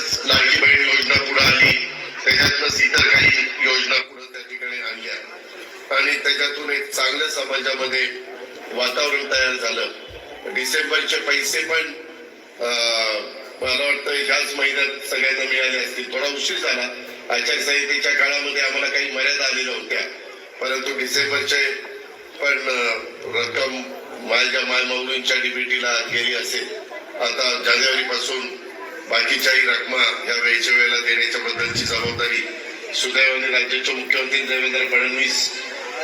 त्याच्यातच लाडकी बहीण योजना पुढे आली. त्याच्यातच इतर काही योजना पुढे त्या ठिकाणी आणल्या. आणि त्याच्यातून एक चांगलं समाजामध्ये वातावरण तयार झालं. डिसेंबरचे पैसे पण मला वाटतं ह्याच महिन्यात सगळ्यांना मिळाले असतील. थोडा उशीर झाला. आचारसंहितेच्या काळामध्ये आम्हाला काही मर्यादा आलेल्या होत्या. परंतु डिसेंबरचे पण रक्कम माझ्या मायमाऊलींच्या डीबीटीला गेली असेल. आता जानेवारीपासून बाकीच्याही रकमा या वेळच्या वेळेला देण्याच्या बद्दलची जबाबदारी सुदैवाने राज्याचे मुख्यमंत्री देवेंद्र फडणवीस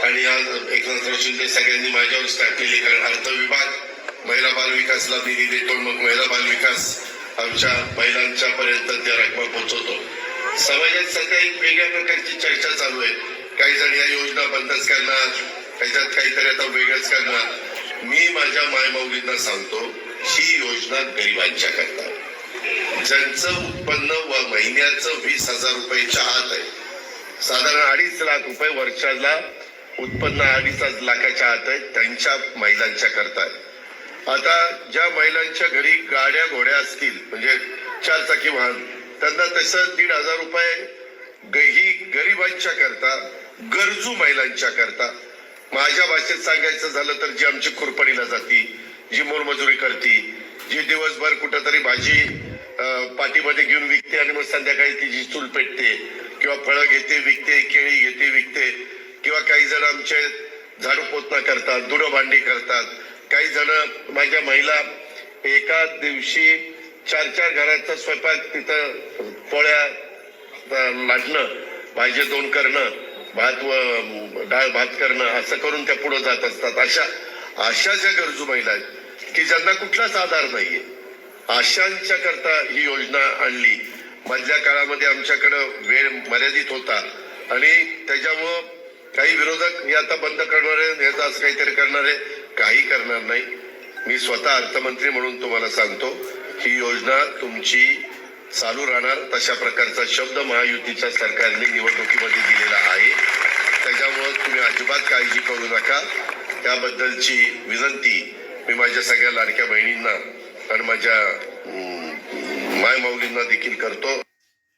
आणि आज एकनाथराव शिंदे सगळ्यांनी माझ्यावरच टाकलेली कारण अर्थ विभाग महिला बाल विकासला निधी देतो मग महिला बाल विकास आमच्या महिलांच्या पर्यंत त्या रकमा पोहोचवतो. समाजात सध्या एक वेगळ्या प्रकारची चर्चा चालू आहे. काही जण या योजना बंदच करणार त्याच्यात काहीतरी आता वेगळंच करणार. मी माझ्या मायमाऊलींना सांगतो ही योजना गरिबांच्या करता ज्यांचं उत्पन्न व महिन्याचं वीस हजार रुपयाच्या आत आहे. साधारण अडीच लाख रुपये वर्षाला उत्पन्न अडीच लाखाच्या आत आहे त्यांच्या महिलांच्या करता आता ज्या महिलांच्या घरी गाड्या घोड्या असतील म्हणजे चार चाकी वाहन त्यांना तसं दीड हजार रुपये ग- ही गरिबांच्या करता गरजू महिलांच्या करता. माझ्या भाषेत सांगायचं झालं तर जी आमची खुरपणीला जाती जी मोलमजुरी करती जी दिवसभर कुठंतरी भाजी पाठीमध्ये घेऊन विकते आणि मग संध्याकाळी तिची चूल पेटते किंवा फळं घेते विकते केळी घेते विकते. किंवा काही जण आमचे झाडू पोतना करतात धुणं भांडी करतात. काही जण माझ्या महिला एका दिवशी चार चार घराचा स्वयंपाक तिथं पोळ्या लाटणं भाजी दोन करणं भात व डाळ भात करणं असं करून त्या पुढे जात असतात. अशा अशा ज्या गरजू महिला आहेत की ज्यांना कुठलाच आधार नाहीये. आशांच्या करता ही योजना आणली. मधल्या काळामध्ये आमच्याकडं वेळ मर्यादित होता. आणि त्याच्यामुळं काही विरोधक हे आता बंद करणार आहे याचा असं काहीतरी करणार आहे. काही करणार नाही. मी स्वतः अर्थमंत्री म्हणून तुम्हाला सांगतो ही योजना तुमची चालू राहणार. तशा प्रकारचा शब्द महायुतीच्या सरकारने निवडणुकीमध्ये दिलेला आहे. त्याच्यामुळं तुम्ही अजिबात काळजी करू नका. त्याबद्दलची विनंती मी माझ्या सगळ्या लाडक्या बहिणींना आणि माझ्या माय मायमाऊलींना देखील करतो.